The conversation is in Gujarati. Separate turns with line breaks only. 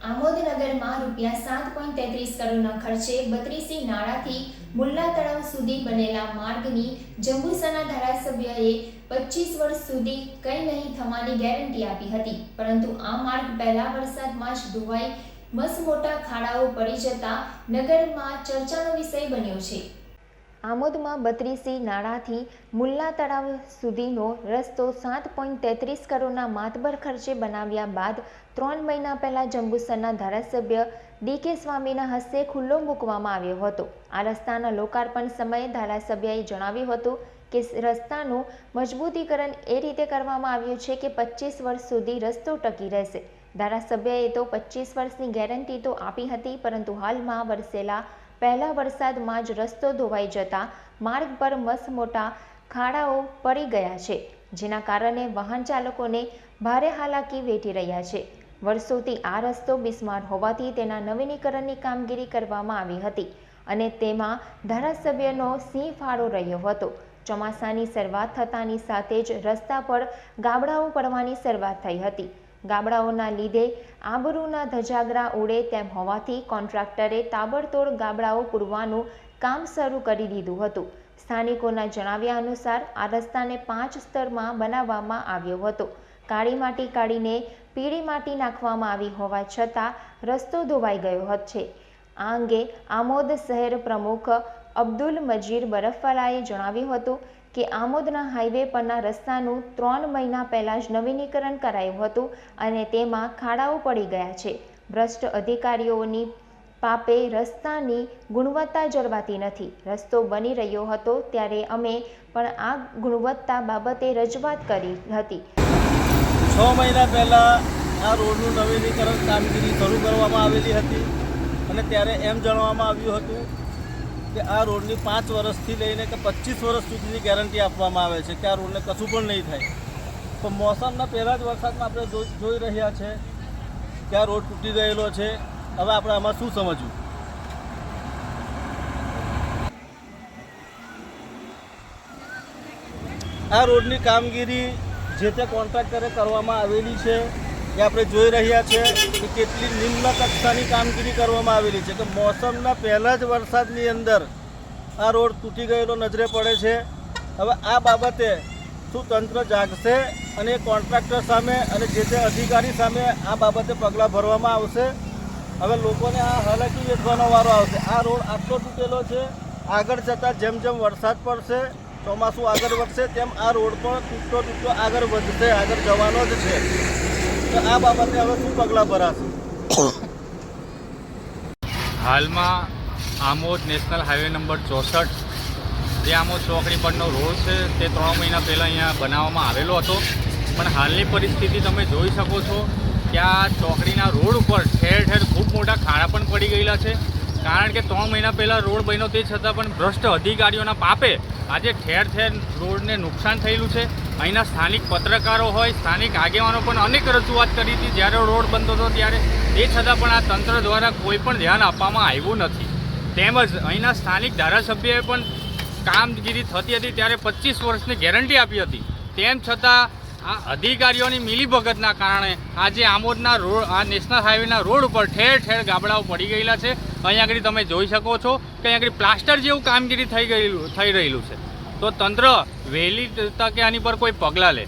આમોદનગરમાં રૂપિયા સાત પોઈન્ટ તેત્રીસ કરોડના ખર્ચે બત્રીસી નાળાથી મુલ્લા તળાવ સુધી બનેલા માર્ગની જંબુસરના ધારાસભ્યએ પચીસ વર્ષ સુધી કંઈ નહીં થવાની ગેરંટી આપી હતી. પરંતુ આ માર્ગ પહેલા વરસાદમાં જ ધોવાઈ મસમોટા ખાડાઓ પડી જતા નગરમાં ચર્ચાનો વિષય બન્યો છે. આમોદમાં બત્રીસી નાળાથી મુલ્લા તળાવ સુધીનો રસ્તો સાત પોઈન્ટ તેત્રીસ કરોડના માતબર ખર્ચે બનાવ્યા બાદ ત્રણ મહિના પહેલાં જંબુસરના ધારાસભ્ય ડી કે સ્વામીના હસ્તે ખુલ્લો મૂકવામાં આવ્યો હતો. આ રસ્તાના લોકાર્પણ સમયે ધારાસભ્યએ જણાવ્યું હતું કે રસ્તાનું મજબૂતીકરણ એ રીતે કરવામાં આવ્યું છે કે પચીસ વર્ષ સુધી રસ્તો ટકી રહેશે. ધારાસભ્યએ તો પચીસ વર્ષની ગેરંટી તો આપી હતી, પરંતુ હાલમાં વરસેલા પહેલા વરસાદમાં જ રસ્તો ધોવાઈ જતા માર્ગ પર મસમોટા ખાડાઓ પડી ગયા છે, જેના કારણે વાહન ચાલકોને ભારે હાલાકી વેઠી રહ્યા છે. વર્ષોથી આ રસ્તો બિસ્માર હોવાથી તેના નવીનીકરણની કામગીરી કરવામાં આવી હતી અને તેમાં ધારાસભ્યનો સિંહ ફાળો રહ્યો હતો. ચોમાસાની શરૂઆત થતાની સાથે જ રસ્તા પર ગાબડાઓ પડવાની શરૂઆત થઈ હતી. ગાબડાઓના લીધે આબરૂના ધજાગરા ઉડે તેમ હોવાથી કોન્ટ્રાક્ટરે તાબડતોડ ગાબડાઓ પૂરવાનું કામ શરૂ કરી દીધું હતું. સ્થાનિકોના જણાવ્યા અનુસાર આ રસ્તાને પાંચ સ્તરમાં બનાવવામાં આવ્યો હતો. કાળી માટી કાઢીને પીળી માટી નાખવામાં આવી હોવા છતાં રસ્તો ધોવાઈ ગયો છે. આ અંગે આમોદ શહેર પ્રમુખ અબ્દુલ મજીર બરફવાલાએ જણાવ્યું હતું કે આમોદના હાઈવે પરના રસ્તાનું ત્રણ મહિના પહેલાં જ નવીનીકરણ કરાયું હતું અને તેમાં ખાડાઓ પડી ગયા છે. ભ્રષ્ટ અધિકારીઓની પાપે રસ્તાની ગુણવત્તા જળવાતી નથી. રસ્તો બની રહ્યો હતો ત્યારે અમે પણ આ ગુણવત્તા બાબતે રજૂઆત કરી હતી.
છ મહિના પહેલાં આ રોડનું નવીનીકરણ કામગીરી શરૂ કરવામાં આવેલી હતી અને ત્યારે એમ જણાવવામાં આવ્યું હતું કે આ રોડની પાંચ વર્ષથી લઈને કે પચીસ વર્ષ સુધીની ગેરંટી આપવામાં આવે છે કે આ રોડને કશું પણ નહીં થાય. તો મોસમના પહેલાં જ વરસાદમાં આપણે જોઈ રહ્યા છે કે આ રોડ તૂટી ગયેલો છે. હવે આપણે આમાં શું સમજવું? આ રોડની કામગીરી જે તે કોન્ટ્રાક્ટરે કરવામાં આવેલી છે એ આપણે જોઈ રહ્યા છે કે કેટલી નિમ્ન કક્ષાની કામગીરી કરવામાં આવેલી છે. કે મોસમના પહેલા જ વરસાદની અંદર આ રોડ તૂટી ગયેલો નજરે પડે છે. હવે આ બાબતે શું તંત્ર જાગશે અને કોન્ટ્રાક્ટર સામે અને જે તે અધિકારી સામે આ બાબતે પગલાં ભરવામાં આવશે? હવે લોકોને આ હાલાકી વેઠવાનો વારો આવશે. આ રોડ આટલો તૂટેલો છે, આગળ જતાં જેમ જેમ વરસાદ પડશે, ચોમાસું આગળ વધશે, તેમ આ રોડ પણ તૂટતો તૂટતો આગળ વધશે, આગળ જવાનો જ છે. તો આ હવે શું પગલાં ભરાશે?
હાલમાં આમોદ નેશનલ હાઈવે નંબર ચોસઠ, જે આમોદ ચોકડી પરનો રોડ છે, તે ત્રણ મહિના પહેલાં અહીંયા બનાવવામાં આવેલો હતો. પણ હાલની પરિસ્થિતિ તમે જોઈ શકો છો કે આ ચોકડીના રોડ ઉપર ઠેર ઠેર ખૂબ મોટા ખાડા પણ પડી ગયેલા છે. કારણ કે ત્રણ મહિના પહેલાં રોડ બન્યો તે છતાં પણ ભ્રષ્ટ અધિકારીઓના પાપે આજે ઠેર ઠેર રોડને નુકસાન થયેલું છે. અહીંના સ્થાનિક પત્રકારો હોય, સ્થાનિક આગેવાનો પણ અનેક રજૂઆત કરી હતી. જ્યારે રોડ બનતો હતો ત્યારે તે છતાં પણ આ તંત્ર દ્વારા કોઈ પણ ધ્યાન આપવામાં આવ્યું નથી. તેમજ અહીંના સ્થાનિક ધારાસભ્યએ પણ કામગીરી થતી હતી ત્યારે પચીસ વર્ષની ગેરંટી આપી હતી. તેમ છતાં આ અધિકારીઓની મિલીભગતના કારણે આજે આમોદના રોડ, આ નેશનલ હાઈવેના રોડ ઉપર ઠેર ઠેર ગાબડાઓ પડી ગયેલા છે. અહીંયા આગળ તમે જોઈ શકો છો કે અહીંયા આગળ પ્લાસ્ટર જેવું કામગીરી થઈ ગયેલું, થઈ રહેલું છે. તો તંત્ર વહેલી તકે આની પર કોઈ પગલાં લે.